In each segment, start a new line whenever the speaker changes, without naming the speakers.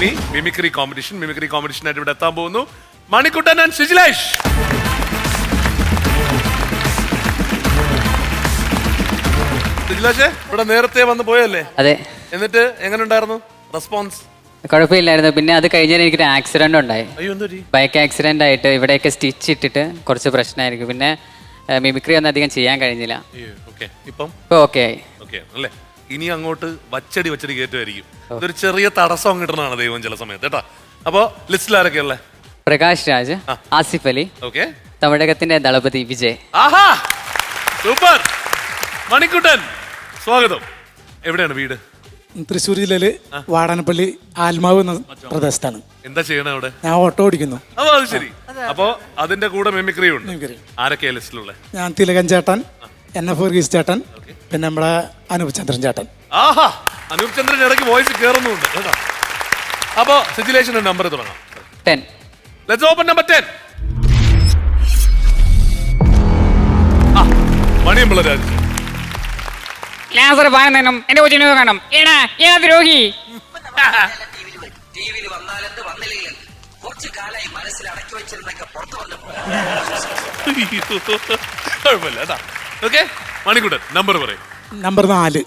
ഇനി mimicry competition mimicry competition ആയിട്ട് ഇവിടെ എത്താൻ പോകുന്നു. മണിക്കുട്ടൻ ആൻഡ് സുജിലേഷ്. സുജിലേഷേ ഇവിടെ നേരത്തെ വന്ന് പോയല്ലേ?
അതെ.
എന്നിട്ട് എങ്ങനെ ഉണ്ടായിരുന്നു റെസ്പോൺസ്
കുഴപ്പമില്ലായിരുന്നു. പിന്നെ അത് കഴിഞ്ഞാൽ എനിക്കൊരു ആക്സിഡന്റ് ഉണ്ടായി.
അയ്യോ
ബൈക്ക് ആക്സിഡന്റ് ആയിട്ട് ഇവിടെയൊക്കെ സ്റ്റിച്ച് ഇട്ടിട്ട് കുറച്ച് പ്രശ്നമായിരിക്കും. പിന്നെ മിമിക്രി ഒന്നും അധികം ചെയ്യാൻ കഴിഞ്ഞില്ല.
ഓക്കെ ഇപ്പം?
ഇപ്പൊ ഓക്കെ ആയി.
ഓക്കെ അല്ലേ? ഇനി അങ്ങോട്ട് വച്ചടി വച്ചടി കയറ്റുമായിരിക്കും. ഇതൊരു ചെറിയ തടസ്സം കിട്ടണതാണ് ദൈവം ചില സമയത്ത് കേട്ടോ? അപ്പോ ലിസ്റ്റിൽ ആരൊക്കെ ഉള്ളേ?
പ്രകാശ് രാജ് ആസിഫ് അലി
ഓക്കെ.
തമിഴകത്തിന്റെ ദളപതി വിജയ്.
ആഹാ! സൂപ്പർ! മണിക്കുട്ടൻ സ്വാഗതം. എവിടെയാണ് വീട്?
തൃശ്ശൂർ ജില്ലയിൽ വാടാനപ്പള്ളി ആൽമാവ് എന്ന പ്രദേശത്താണ്.
എന്താ ചെയ്യണേ അവിടെ?
ഞാൻ ഓട്ടോ ഓടിക്കുന്നു.
അപ്പൊ ശരി. അപ്പോ അതിന്റെ കൂടെ മെമിക്രി. ഉണ്ട്. ആരൊക്കെയാ ലിസ്റ്റിലുള്ള?
ഞാൻ തിലകൻ ചേട്ടൻ എൻ എഫ് വർഗീസ് ചേട്ടൻ പിന്നെ നമ്മുടെ അനൂപ് ചന്ദ്രൻ ചേട്ടൻ.
ആഹാ അനൂപ് ചന്ദ്രൻ ഇടയ്ക്ക് വോയിസ് കേറുന്നുണ്ട് കേട്ടോ. അപ്പോ സിജുലേഷന്റെ നമ്പർ തുടങ്ങാം.
Ten.
Let's open number ten. മണിയമ്പള Raj.
Lazar എന്റെ കൊച്ചിനെ കാണണം ഏടാ ഏതാ ദ്രോഹി
ടിവിയിൽ വന്നില്ലെങ്കിൽ കുറച്ചു കാലായി മനസ്സിൽ അടക്കി വെച്ചിരുന്നൊക്കെ പുറത്തു വന്നപ്പോ
കുഴപ്പമില്ല കേട്ടാ ഓക്കെ മണിക്കുട്ടൻ നമ്പർ പറയും.
നമ്പർ നാല്.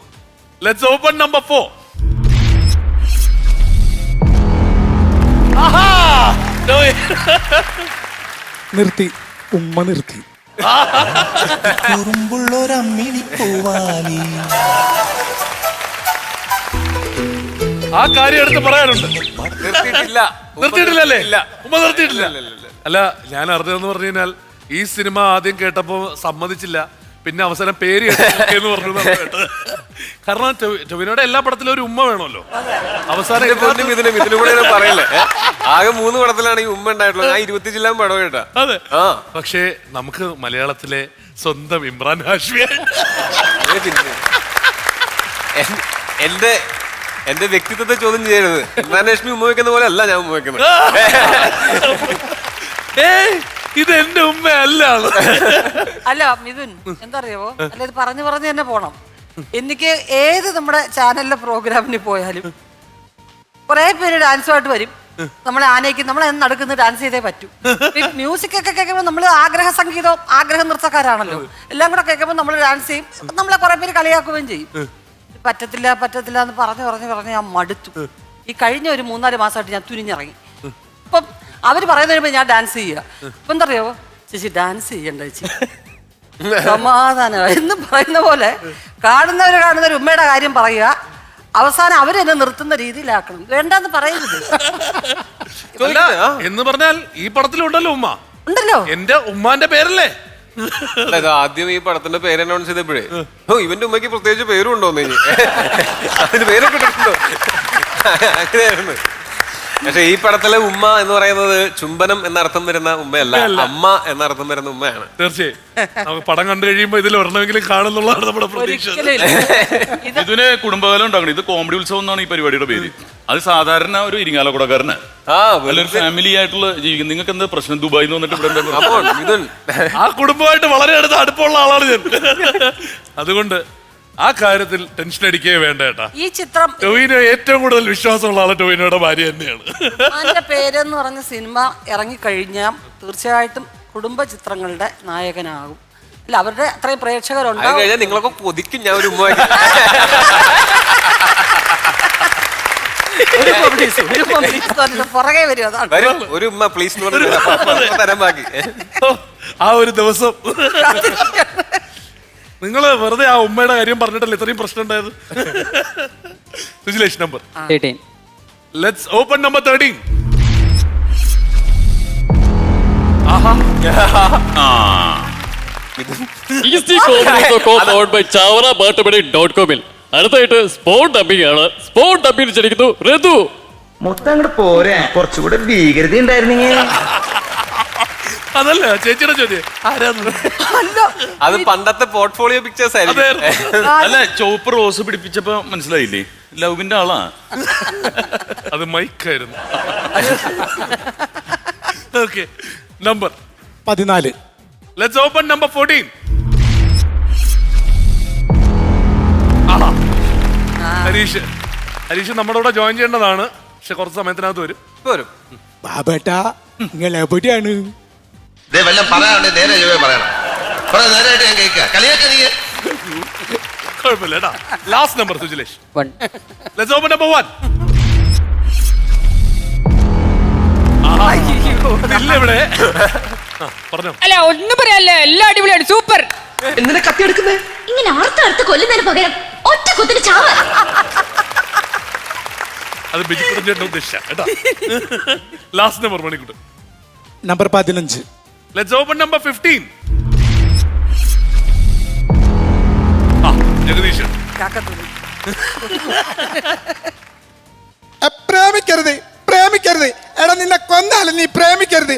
ലെറ്റ്സ് ഓപ്പൺ നമ്പർ ഫോർ
നിർത്തി. ഉമ്മ നിർത്തി.
ആ കാര്യം എടുത്ത് പറയാനുണ്ട്.
നിർത്തിയിട്ടില്ല.
നിർത്തിയിട്ടില്ലല്ലേ? ഉമ്മ നിർത്തിയിട്ടില്ല. അല്ല ഞാൻ അറിഞ്ഞതെന്ന് പറഞ്ഞു കഴിഞ്ഞാൽ ഈ സിനിമ ആദ്യം കേട്ടപ്പോ സമ്മതിച്ചില്ല. പിന്നെ അവസാനം പേര് എന്ന് പറഞ്ഞു. കാരണം ടൊവി- ടൊവിനോയുടെ എല്ലാ പടത്തിലും ഒരു ഉമ്മ വേണമല്ലോ. അവസാനം
പറയല്ലേ? ആകെ മൂന്ന് പടത്തിലാണ് ഈ ഉമ്മ ഉണ്ടായിട്ടുള്ളത്. ഞാൻ ഇരുപത്തി ജില്ലാം പടം കേട്ടാ
അതെ.
ആ.
പക്ഷേ നമുക്ക് മലയാളത്തിലെ സ്വന്തം ഇമ്രാൻ
ഹാഷ്മി. എന്റെ എന്റെ വ്യക്തിത്വത്തെ ചോദ്യം ചെയ്യരുത്. ഇമ്രാൻ ഹാഷ്മി ഉമ്മ വെക്കുന്ന പോലെ അല്ല ഞാൻ ഉമ്മ വെക്കുന്നത്
ഇത് എന്റെ ഉമ്മ
അല്ല അല്ല മിഥുൻ എന്തറിയാവോ? അല്ല ഇത് പറഞ്ഞു പറഞ്ഞു തന്നെ പോണം. എനിക്ക് ഏത് നമ്മുടെ ചാനലിലെ പ്രോഗ്രാമിന് പോയാലും കുറെ പേര് ഡാൻസുമായിട്ട് വരും. നമ്മളെ ആനയ്ക്ക് നമ്മളെ നടക്കുന്ന ഡാൻസ് ചെയ്തേ പറ്റൂ. മ്യൂസിക് ഒക്കെ കേൾക്കുമ്പോൾ നമ്മൾ ആഗ്രഹ സംഗീതവും ആഗ്രഹ നൃത്തക്കാരാണല്ലോ. എല്ലാം കൂടെ കേൾക്കുമ്പോൾ നമ്മൾ ഡാൻസ് ചെയ്യും. നമ്മളെ കുറെ പേര് കളിയാക്കുകയും ചെയ്യും. പറ്റത്തില്ല പറ്റത്തില്ല എന്ന് പറഞ്ഞു പറഞ്ഞു പറഞ്ഞു ഞാൻ മടുത്തു. ഈ കഴിഞ്ഞ ഒരു മൂന്നാൽ മാസമായിട്ട് ഞാൻ തുനിഞ്ഞിറങ്ങി. അവർ പറയുന്ന ഞാൻ ഡാൻസ് ചെയ്യുക. അപ്പൊ എന്താ അറിയാവോ ചേച്ചി ഡാൻസ് ചെയ്യണ്ട ചേച്ചി. സമാധാനം എന്ന് പറയുന്ന പോലെ കാണുന്നവര് കാണുന്നവര് ഉമ്മയുടെ കാര്യം പറയുക. അവസാനം അവരെന്നെ നിർത്തുന്ന രീതിയിലാക്കണം. വേണ്ടെന്ന് പറയരുത്.
അല്ല എന്ന് പറഞ്ഞാൽ ഈ പടത്തിലുണ്ടല്ലോ ഉമ്മ.
ഉണ്ടല്ലോ.
എന്റെ ഉമ്മാന്റെ പേരല്ലേ?
അതായത് ആദ്യം ഈ പടത്തിന്റെ പേര് അനൗൺസ് ചെയ്തപ്പോഴേ ഓ ഇവന്റെ ഉമ്മയ്ക്ക് പ്രത്യേകിച്ച് പേരും ഉണ്ടോന്ന് ഇനി അതിന് പേരൊക്കെ ഇട്ടിട്ടുണ്ടോ? അങ്ങനെയായിരുന്നു. പക്ഷെ ഈ പടത്തിലെ ഉമ്മ എന്ന് പറയുന്നത് ചുംബനം എന്നർത്ഥം വരുന്ന ഉമ്മയല്ല അമ്മ എന്നർത്ഥം വരുന്ന ഉമ്മയാണ്.
തീർച്ചയായും. നമുക്ക് പടം കണ്ടു കഴിയുമ്പോ ഇതിൽ ഒരെണ്ണമെങ്കിലും കാണുന്നുള്ളതാണ് നമ്മുടെ പ്രതീക്ഷ.
ഇതിന് കുടുംബകാലം ഉണ്ടാക്കണം. ഇത് കോമഡി ഉത്സവം എന്നാണ് ഈ പരിപാടിയുടെ പേര്. അത് സാധാരണ ഒരു ഇരിങ്ങാലക്കുടക്കാരന്
ആ
നല്ലൊരു ഫാമിലി ആയിട്ടുള്ള ജീവിക്കും നിങ്ങൾക്ക് എന്താ പ്രശ്നം? ദുബായിൽ നിന്ന് വന്നിട്ട് ഇവിടെ
ആ കുടുംബമായിട്ട് വളരെ അടുത്ത് അടുപ്പമുള്ള ആളാണ് ഞാൻ. അതുകൊണ്ട് ആ കാര്യത്തിൽ ടെൻഷൻ അടിക്കേ വേണ്ട കേട്ടാ
ഈ ചിത്രം
ടൊവിനോ ഏറ്റവും കൂടുതൽ വിശ്വാസമുള്ള ആൾ ടൊവിനോയുടെ ഭാര്യ തന്നെയാണ്.
പേരെന്ന് പറഞ്ഞ സിനിമ ഇറങ്ങിക്കഴിഞ്ഞാൽ തീർച്ചയായിട്ടും കുടുംബ ചിത്രങ്ങളുടെ നായകനാകും. അല്ല അവരുടെ അത്രയും
അത് കഴിഞ്ഞാൽ നിങ്ങളൊക്കെ കൊതിക്കും ഞാൻ ഒരു ഉമ്മ.
ഒരു ഒരു comedies പറഞ്ഞിട്ട് പുറകെ വരും അതാണ്.
വരും. ഒരു ഉമ്മ പ്ലീസ് തരാൻ ബാക്കി.
ആ ഒരു ദിവസം നിങ്ങൾ വെറുതെ ആ ഉമ്മയുടെ കാര്യം പറഞ്ഞിട്ടല്ലേ ഇത്രയും പ്രശ്നം ഉണ്ടായത്? Sujilesh number thirteen
let's open number thirteen അടുത്തായിട്ട് സ്പോർട്ട് ഡബിംഗ് ആണ്. സ്പോർട്ട് ഡബിംഗ് ക്ഷണിക്കുന്നു ഋതു
മൊത്തം അങ്ങോട്ട് പോരെ. കുറച്ചുകൂടെ ഭീകരത ഉണ്ടായിരുന്നെങ്കിൽ
അതല്ല ചേച്ചിയുടെ ചോദ്യം. ആരാന്ന്?
അല്ല അത് പണ്ടത്തെ പോർട്ട്ഫോളിയോ പിക്ചേഴ്സ് ആയിരുന്നു
അല്ല ചോപ്പ് റോസ് പിടിപ്പിച്ചപ്പോ മനസ്സിലായില്ലേ? ലവിന്റെ ആളാ.
അത് മൈക്കായിരുന്നു. ഓക്കെ നമ്പർ
പതിനാല്.
Let's open number fourteen Harish Harish നമ്മുടെ കൂടെ ജോയിൻ ചെയ്യേണ്ടതാണ്. പക്ഷെ കുറച്ച് സമയത്തിനകത്ത് വരും.
വരും.
ബാബേട്ടാ നിങ്ങൾ എവിടെയാണ്?
ദേ വല്ലതും പറയാനുണ്ട് നേരെ ചൊവ്വേ പറയണം. കുറെ നേരമായിട്ട് ഞാൻ കേൾക്കുക കളിയാക്ക നീ.
കുഴപ്പമില്ല last number Sujilesh.
One
let's open number one ഇല്ല ഇവിടെ പറഞ്ഞോ.
അല്ല ഒന്നും പറയാല്ലേ എല്ലാം അടിപൊളിയാണ്. സൂപ്പർ
എന്തിനാ കത്തി എടുക്കുന്നേ?
ഇങ്ങനെ അർത്ഥം കൊല്ലുന്നതിന് പകരം ഒറ്റ കുത്തിന് ചാവ.
അത് ബിജിക്കുടൻ ചേട്ടൻ ഉദ്ദേശിച്ച. കേട്ടാ. ലാസ്റ്റ് നമ്പർ മണിക്കൂട്ട്
നമ്പർ പതിനഞ്ച്.
Let's open number fifteen
Jagadeeshan.
പ്രേമിക്കരുത് പ്രേമിക്കരുത്. എടാ നിന്നെ കൊന്നാലും നീ പ്രേമിക്കരുത്.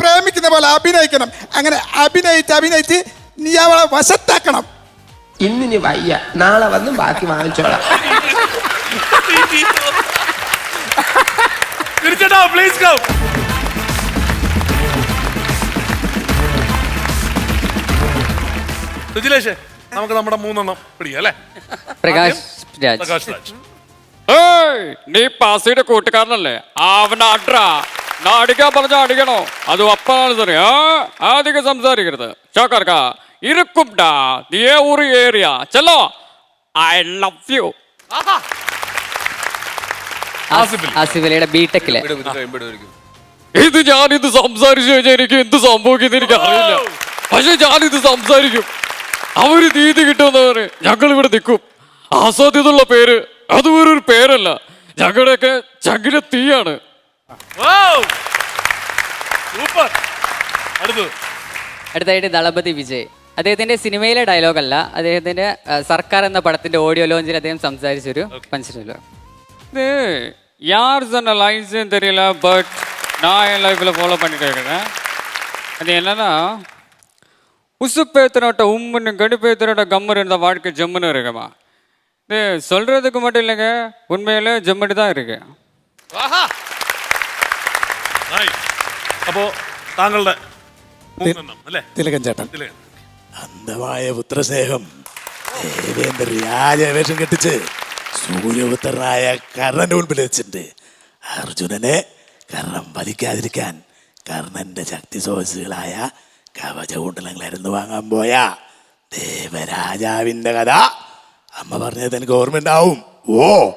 പ്രേമിക്കുന്ന പോലെ അഭിനയിക്കണം. അങ്ങനെ അഭിനയിച്ച് അഭിനയിച്ച് നീ അവളെ വശത്താക്കണം.
ഇന്നിനി വയ്യ. നാളെ വന്ന് ബാക്കി വാങ്ങിച്ചോളാം.
പ്ലീസ് കം സുജിലേഷ് നമുക്ക് നമ്മുടെ മൂന്നെണ്ണം പിടിക്കാം അല്ലേ?
പ്രകാശ് രാജ്.
പ്രകാശ് രാജ്.
ഏയ് നീ പാസിയുടെ കൂട്ടുകാരനല്ലേ? അവൻ അട്രാ അടിക്കാൻ പറഞ്ഞ അടിക്കണോ? അത് അപ്പാണ് സറിയാ ആ അധികം സംസാരിക്കരുത്. ചോക്കർക്ക ഇരിക്കുംടാ നീ ഊറി ഏറിയ. ചെല്ലോ. I love you.
ആസിഫിൽ
ആസിഫലിയുടെ ബിടെക്കിലെ.
ഇത് ഞാനിത് സംസാരിച്ചു കഴിഞ്ഞാൽ എനിക്ക് എന്ത് സംഭവിക്കുന്ന എനിക്ക് അറിയില്ല പക്ഷെ ഞാനിത് സംസാരിക്കും. അവര് നീതി കിട്ടുന്നവര് ഞങ്ങൾ ഇവിടെ നിൽക്കും അസാധ്യതയുള്ള പേര് അത് വേറൊരു പേരല്ല ഞങ്ങളുടെയൊക്കെ ചങ്കിലെ തീയാണ്
സൂപ്പർ അടുത്തത്
അടുത്തായിട്ട് ദളപതി വിജയ് അദ്ദേഹത്തിന്റെ സിനിമയിലെ ഡയലോഗ് അല്ല അദ്ദേഹത്തിന്റെ ആ, സർക്കാർ എന്ന പടത്തിന്റെ ഓഡിയോ ലോഞ്ചിൽ അദ്ദേഹം സംസാരിച്ചൊരു പഞ്ച്
இது யார் சொன்ன லைன்ஸ்னு தெரியல பட் நான் என் லைஃப்பில் ஃபாலோ பண்ணிட்டு இருக்கிறேன் அது என்னன்னா உசு பேத்துனோட்ட உம்முன்னு கடு பேத்துனோட்ட கம்முன்னு இருந்த வாழ்க்கை ஜம்முன்னு இருக்குமா இது சொல்கிறதுக்கு மட்டும் இல்லைங்க உண்மையிலே ஜம்முன்னு தான் இருக்கு
Nice. അപ്പോ താങ്കളുടെ മൂന്നെണ്ണം അല്ലേ
തിലകൻ ചേട്ടൻ
ഇതിലെ
അന്ധമായ പുത്രസ്നേഹം ദേവേന്ദ്ര രാജവേഷം കെട്ടിച്ച് സൂര്യപുത്രനായ കർണന്റെ മുൻപിൽ വെച്ചിട്ടുണ്ട് അർജുനനെ കർണം വലിക്കാതിരിക്കാൻ കർണന്റെ ശക്തി സ്രോതസ്സുകളായ കവചകുണ്ടലങ്ങളായിരുന്നു വാങ്ങാൻ പോയ ദേവരാജാവിന്റെ കഥ. അമ്മ പറഞ്ഞത് എനിക്ക് ഓർമ്മയുണ്ടാവും. ഓ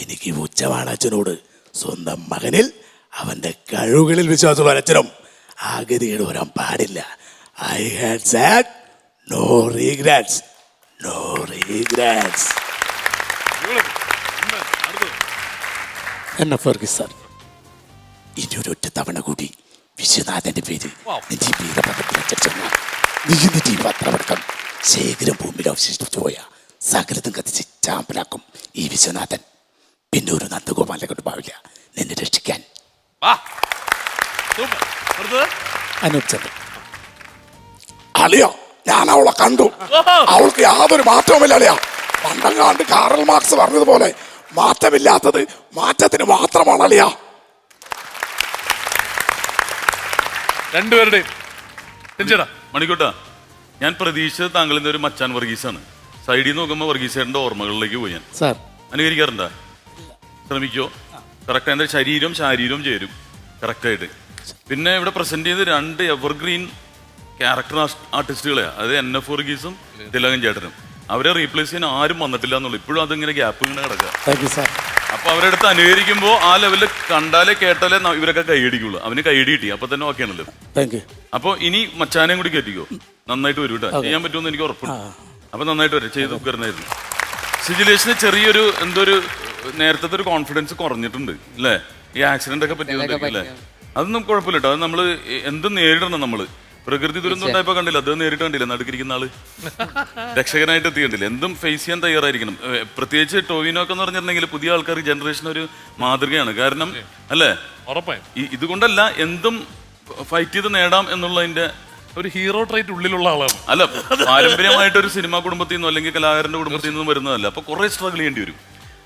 എനിക്ക് ഉച്ചമാണ് അച്ഛനോട്. സ്വന്തം മകനിൽ അവന്റെ കഴിവുകളിൽ വിശ്വാസമുള്ള അച്ഛനും ആ വരാൻ പാടില്ല. I had said no regrets no regrets എന്നെ ഫർഗിസ് സാർ ഇനി ഒരൊറ്റ തവണ കൂടി. വിശ്വനാഥന്റെ പേര്. നിധി ഈ വീരപഥത്തിൽ അച്ചടിച്ചെന്നാൽ പത്രവർക്കം ശേഖരം ഭൂമിയിൽ അവശേഷിച്ചു പോയ സകലതും കത്തിച്ച് ചാമ്പലാക്കും ഈ വിശ്വനാഥൻ. പിന്നെ ഒരു നന്ദഗോപാലെ കൊണ്ട് പാവില്ല. നിന്നെ രക്ഷിക്കാൻ. അളിയോ ഞാൻ അവളെ കണ്ടു. അവൾക്ക് യാതൊരു മാറ്റവുമില്ല അളിയ. പണ്ടങ്ങാണ്ട് കാറൽ മാർക്സ് പറഞ്ഞതുപോലെ മാറ്റമില്ലാത്തത് മാറ്റത്തിന് മാത്രമാണ് അളിയ.
രണ്ടുപേരുടെയും.
മണിക്കൂട്ടാ ഞാൻ പ്രതീക്ഷിച്ചത് താങ്കളിന്റെ ഒരു മച്ചാൻ വർഗീസാണ്. സൈഡിൽ നിന്ന് നോക്കുമ്പോൾ വർഗീസേട്ടന്റെ ഓർമ്മകളിലേക്ക് പോയി ഞാൻ.
സാർ.
അനുകരിക്കാറുണ്ടോ? ശ്രമിക്കോ? കറക്റ്റ് എന്റെ ശരീരം ശാരീരവും ചേരും. കറക്റ്റായിട്ട് പിന്നെ ഇവിടെ പ്രസന്റ് ചെയ്ത് രണ്ട് എവർഗ്രീൻ ക്യാരക്ടർ ആർട്ടിസ്റ്റുകളെ അതായത് എൻ എഫ് വർഗീസും തിലകൻ ചേട്ടനും. അവരെ റീപ്ലേസ് ചെയ്യാൻ ആരും വന്നിട്ടില്ല എന്നുള്ളൂ. ഇപ്പോഴും അതിങ്ങനെ ഗ്യാപ്പ് ഇങ്ങനെ കിടക്കുക. അപ്പൊ അവരെടുത്ത് അനുകരിക്കുമ്പോ അനുകരിക്കുമ്പോൾ ആ ലെവലിൽ കണ്ടാലേ കേട്ടാലേ ന- ഇവരൊക്കെ കൈയടിക്കുള്ളൂ. അവന് കൈയടി കിട്ടി അപ്പൊ തന്നെ ഓക്കെ ആണല്ലോ.
താങ്ക് യു
അപ്പൊ ഇനി മച്ചാനെയും കൂടി കയറ്റിക്കോ നന്നായിട്ട് വരും കേട്ടോ ചെയ്യാൻ പറ്റുമെന്ന് എനിക്ക് ഉറപ്പുണ്ട്. അപ്പൊ നന്നായിട്ട് വരും. ചെയ്ത് കയറുന്നായിരുന്നു സിജിലേഷന് ചെറിയൊരു എന്തോ ഒരു നേരത്തെ ഒരു കോൺഫിഡൻസ് കുറഞ്ഞിട്ടുണ്ട്. അല്ലേ ഈ ആക്സിഡന്റ് ഒക്കെ പറ്റിയതുകൊണ്ടൊക്കെ അല്ലേ അതൊന്നും കുഴപ്പമില്ല കേട്ടോ അത് നമ്മൾ എന്തും നേരിടണം നമ്മൾ. പ്രകൃതി ദുരന്തം ഉണ്ടായപ്പോ കണ്ടില്ല? അത് നേരിട്ട് കണ്ടില്ല? നടുക്കിരിക്കുന്ന ആൾ. രക്ഷകനായിട്ട് എത്തിയിട്ടില്ല എന്തും ഫേസ് ചെയ്യാൻ തയ്യാറായിരിക്കണം. പ്രത്യേകിച്ച് ടോവിനോ ഒക്കെ എന്ന് പറഞ്ഞിട്ടുണ്ടെങ്കിൽ പുതിയ ആൾക്കാർ ജനറേഷൻ ഒരു മാതൃകയാണ്. കാരണം അല്ലേ?
ഉറപ്പായും.
ഈ- ഇതുകൊണ്ടല്ല എന്തും ഫൈറ്റ് ചെയ്ത് നേടാം എന്നുള്ളതിന്റെ
ഒരു ഹീറോ ട്രൈറ്റ് ഉള്ളിലുള്ള ആളാണ്.
അല്ല പാരമ്പര്യമായിട്ട് ഒരു സിനിമാ കുടുംബത്തിൽ നിന്നോ അല്ലെങ്കിൽ കലാകാരന്റെ കുടുംബത്തിൽ നിന്നും വരുന്നതല്ല. അപ്പൊ കുറെ സ്ട്രഗിൾ ചെയ്യേണ്ടി വരും.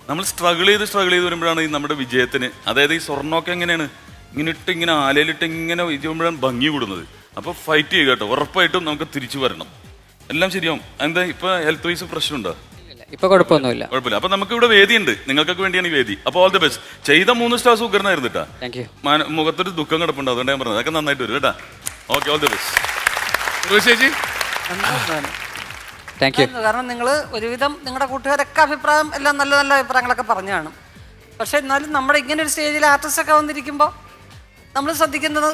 നമ്മൾ സ്ട്രഗിൾ ചെയ്ത് സ്ട്രഗിൾ ചെയ്ത് വരുമ്പോഴാണ് ഈ നമ്മുടെ വിജയത്തിന് അതായത് ഈ സ്വർണമൊക്കെ എങ്ങനെയാണ്? ഇങ്ങനെ ഇട്ട് ഇങ്ങനെ ആലയിലിട്ട് ഇങ്ങനെ വിജയുമ്പോഴാണ് ഭംഗി കൂടുന്നത്. അപ്പൊ ഫൈറ്റ് ചെയ്യുക കേട്ടോ. ഉറപ്പായിട്ടും നമുക്ക് തിരിച്ചു വരണം. എല്ലാം ശരിയാവും. എന്താ ഇപ്പൊ ഹെൽത്ത് വൈസ് പ്രശ്നമുണ്ടോ?
ഇപ്പൊ കുഴപ്പമൊന്നുമില്ല.
കുഴപ്പമില്ല. അപ്പൊ നമുക്ക് ഇവിടെ വേദി ഉണ്ട് നിങ്ങൾക്കൊക്കെ വേണ്ടിയാണ് ഈ വേദി. അപ്പൊ ഓൾ ദി ബെസ്റ്റ് ചെയ്ത മൂന്ന് സ്റ്റാർസ് ഉഗ്രനായിരുന്നു കേട്ടാ മുഖത്തൊരു ദുഃഖം കിടപ്പുണ്ട്. അതുകൊണ്ട് ഞാൻ പറഞ്ഞത് അതൊക്കെ നന്നായിട്ട് വരും കേട്ടാ. ഓക്കെ ഓൾ ദി ബെസ്റ്റ്
ചേച്ചി?
താങ്ക് യു
കാരണം നിങ്ങൾ ഒരുവിധം നിങ്ങളുടെ കൂട്ടുകാരൊക്കെ അഭിപ്രായം എല്ലാം നല്ല നല്ല അഭിപ്രായങ്ങളൊക്കെ പറഞ്ഞാണ് പക്ഷെ എന്നാലും നമ്മുടെ ഇങ്ങനെ ഒരു സ്റ്റേജിൽ ആർട്ടിസ്റ്റ് ഒക്കെ വന്നിരിക്കുമ്പോൾ നമ്മൾ ശ്രദ്ധിക്കുന്നത്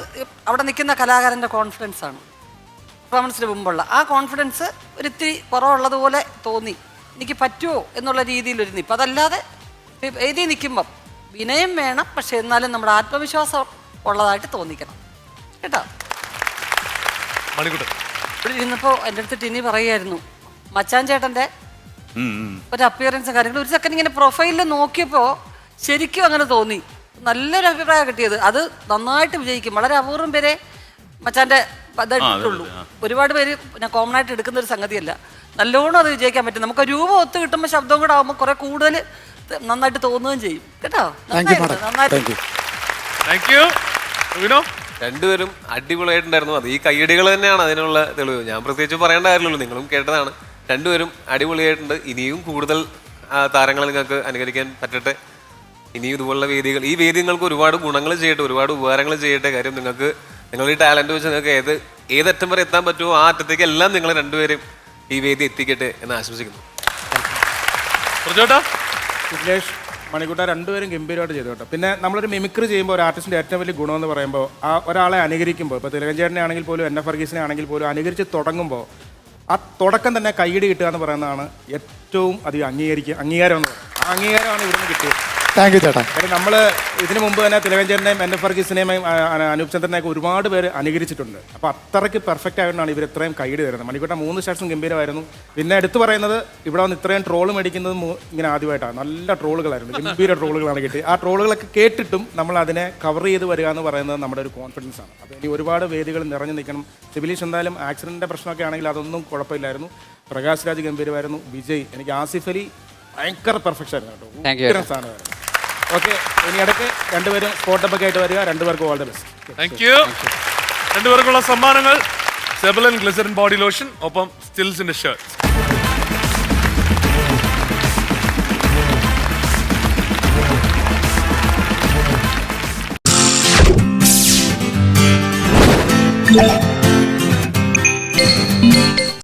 അവിടെ നിൽക്കുന്ന കലാകാരന്റെ കോൺഫിഡൻസ് ആണ്. പെർഫോമൻസിന് മുമ്പുള്ള. ആ കോൺഫിഡൻസ് ഒരിത്തിരി കുറവുള്ളതുപോലെ തോന്നി. എനിക്ക് പറ്റുമോ എന്നുള്ള രീതിയിൽ ഒരു നിൽപ്പ് അതല്ലാതെ എഴുതി നിൽക്കുമ്പം വിനയം വേണം പക്ഷെ എന്നാലും നമ്മുടെ ആത്മവിശ്വാസം ഉള്ളതായിട്ട് തോന്നിക്കണം. കേട്ടോ? ഇവിടെ ഇരുന്നപ്പോൾ എന്റെ അടുത്ത് ടിനി പറയുമായിരുന്നു മച്ചാൻ ചേട്ടന്റെ ഒരു അപ്പിയറൻസ് കാര്യങ്ങൾ ഒരു സെക്കൻഡ് ഇങ്ങനെ പ്രൊഫൈലിൽ നോക്കിയപ്പോൾ ശരിക്കും അങ്ങനെ തോന്നി. നല്ലൊരു അഭിപ്രായം കിട്ടിയത്. അത് നന്നായിട്ട് വിജയിക്കും. വളരെ അപൂർവം പേരെ മച്ചാന്റെ ഇതായിട്ടുള്ളൂ ഒരുപാട് പേര് ഞാൻ കോമൺ ആയിട്ട് എടുക്കുന്ന ഒരു സംഗതിയല്ല. നല്ലോണം അത് വിജയിക്കാൻ പറ്റും. നമുക്ക് രൂപം ഒത്ത് കിട്ടുമ്പോൾ ശബ്ദം കൂടെ ആകുമ്പോൾ കുറെ കൂടുതൽ നന്നായിട്ട് തോന്നുകയും ചെയ്യും. കേട്ടോ? നന്നായിട്ട്
രണ്ടുപേരും അടിപൊളിയായിട്ടുണ്ടായിരുന്നു. അത് ഈ കയ്യടികൾ തന്നെയാണ് അതിനുള്ള തെളിവ്. ഞാൻ പ്രത്യേകിച്ച് പറയേണ്ട കാര്യമുള്ളൂ നിങ്ങളും കേട്ടതാണ്. രണ്ടുപേരും അടിപൊളിയായിട്ടുണ്ട്. ഇനിയും കൂടുതൽ താരങ്ങൾ താരങ്ങളെ നിങ്ങൾക്ക് അനുകരിക്കാൻ പറ്റട്ടെ. ഇനിയും ഇതുപോലുള്ള വേദികൾ ഈ വേദികൾക്ക് നിങ്ങൾക്ക് ഒരുപാട് ഗുണങ്ങൾ ചെയ്യട്ടെ ഒരുപാട് ഉപകാരങ്ങൾ ചെയ്യട്ടെ. കാര്യം നിങ്ങൾക്ക് നിങ്ങളുടെ ഈ ടാലന്റ് വെച്ച് നിങ്ങൾക്ക് ഏത് ഏതറ്റം വരെ എത്താൻ പറ്റുമോ ആ അറ്റത്തേക്ക് എല്ലാം നിങ്ങൾ രണ്ടുപേരും ഈ വേദി എത്തിക്കട്ടെ എന്ന് ആശംസിക്കുന്നു.
മണിക്കൂട്ട രണ്ടുപേരും ഗംഭീരമായിട്ട് ചെയ്തു കേട്ടോ. പിന്നെ നമ്മളൊരു മിമിക്രി ചെയ്യുമ്പോൾ ഒരു ആർട്ടിസ്റ്റിന്റെ ഏറ്റവും വലിയ ഗുണമെന്ന് പറയുമ്പോൾ ആ ഒരാളെ അനുകരിക്കുമ്പോൾ ഇപ്പോൾ തിലകഞ്ചേട്ടനെ ആണെങ്കിൽ പോലും എൻ. എഫ്. വർഗീസിനെ ആണെങ്കിൽ പോലും അനുകരിച്ച് തുടങ്ങുമ്പോൾ ആ തുടക്കം തന്നെ കൈയിടി കിട്ടുക എന്ന് പറയുന്നതാണ് ഏറ്റവും അധികം അംഗീകരിക്കുക അംഗീകാരം എന്ന് പറയുന്നത്. ആ അംഗീകാരമാണ് ഇവിടുന്ന് കിട്ടിയത്.
താങ്ക് യു ചേട്ടാ.
കാര്യം നമ്മൾ ഇതിനു മുമ്പ് തന്നെ തിലകഞ്ചേട്ടനെയും എൻ എഫ് ആ, അനൂപ് ചന്ദ്രനെയൊക്കെ ഒരുപാട് പേര് അനുകരിച്ചിട്ടുണ്ട്. അപ്പോൾ അത്രയ്ക്ക് പെർഫെക്റ്റ് ആയതുകൊണ്ടാണ് ഇവർ ഇത്രയും കൈഡ് തരുന്നത്. മണിക്കൂട്ട മൂന്ന് സ്റ്റാർസും ഗംഭീരമായിരുന്നു. പിന്നെ എടുത്തു പറയുന്നത് ഇവിടെ വന്ന് ഇത്രയും ട്രോൾ മേടിക്കുന്നത് ഇങ്ങനെ ആദ്യമായിട്ടാണ്. നല്ല ട്രോളുകളായിരുന്നു ഗംഭീര ട്രോളുകളാണ് കിട്ടി ആ ട്രോളുകളൊക്കെ കേട്ടിട്ടും നമ്മൾ അതിനെ കവർ ചെയ്ത് വരിക എന്ന് പറയുന്നത് നമ്മുടെ ഒരു കോൺഫിഡൻസ് ആണ്. അപ്പോൾ ഇനി ഒരുപാട് വേദികൾ നിറഞ്ഞു നിൽക്കണം. സിബിലീഷ് എന്തായാലും ആക്സിഡന്റിന്റെ പ്രശ്നമൊക്കെ ആണെങ്കിൽ അതൊന്നും കുഴപ്പമില്ലായിരുന്നു. പ്രകാശ് രാജ് ഗംഭീരമായിരുന്നു. വിജയ് എനിക്ക് ആസിഫ് അലി ഭയങ്കര പെർഫെക്ഷൻ ആയിരുന്നു കേട്ടോ. സാധനമായിരുന്നു. ഓക്കെ ഇനി ഇടയ്ക്ക് രണ്ടുപേരും സ്പോട്ടപ്പൊക്കെ ആയിട്ട് വരിക. രണ്ടുപേർക്കും all the best
thank you രണ്ടുപേർക്കുള്ള സമ്മാനങ്ങൾ. സെബലൻ ഗ്ലിസറിൻ ബോഡി ലോഷൻ ഒപ്പം സ്റ്റിൽസിന്റെ ഷർട്ട്
താങ്ക്